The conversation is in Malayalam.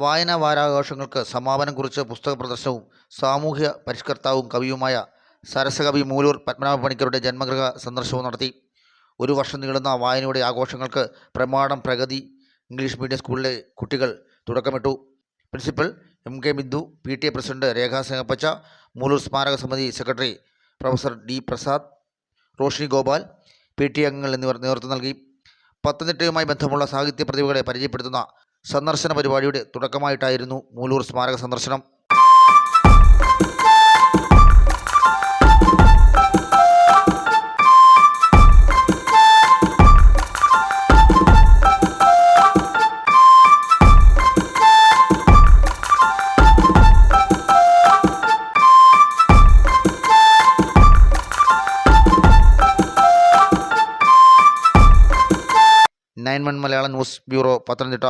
വായനാ വാരാഘോഷങ്ങൾക്ക് സമാപനം കുറിച്ച് പുസ്തക പ്രദർശനവും സാമൂഹ്യ പരിഷ്കർത്താവും കവിയുമായ സരസകവി മൂലൂർ പത്മനാഭ പണിക്കരുടെ ജന്മഗൃഹ സന്ദർശനവും നടത്തി. ഒരു വർഷം നീളുന്ന വായനയുടെ ആഘോഷങ്ങൾക്ക് പ്രമാണം പ്രഗതി ഇംഗ്ലീഷ് മീഡിയം സ്കൂളിലെ കുട്ടികൾ തുടക്കമിട്ടു. Principal M K Bindu P T A president Rekha സിംഗപ്പച്ച Mooloor സ്മാരക സമിതി secretary professor D Prasad Roshini Gopal P T അംഗങ്ങൾ എന്നിവർ നേതൃത്വം നൽകി. പത്തനംതിട്ടയുമായി ബന്ധമുള്ള സാഹിത്യ പ്രതിഭകളെ പരിചയപ്പെടുത്തുന്ന സന്ദർശന പരിപാടിയുടെ തുടക്കമായിട്ടായിരുന്നു മൂലൂർ സ്മാരക സന്ദർശനം. Nine one Malayalam news bureau Pathanamthitta.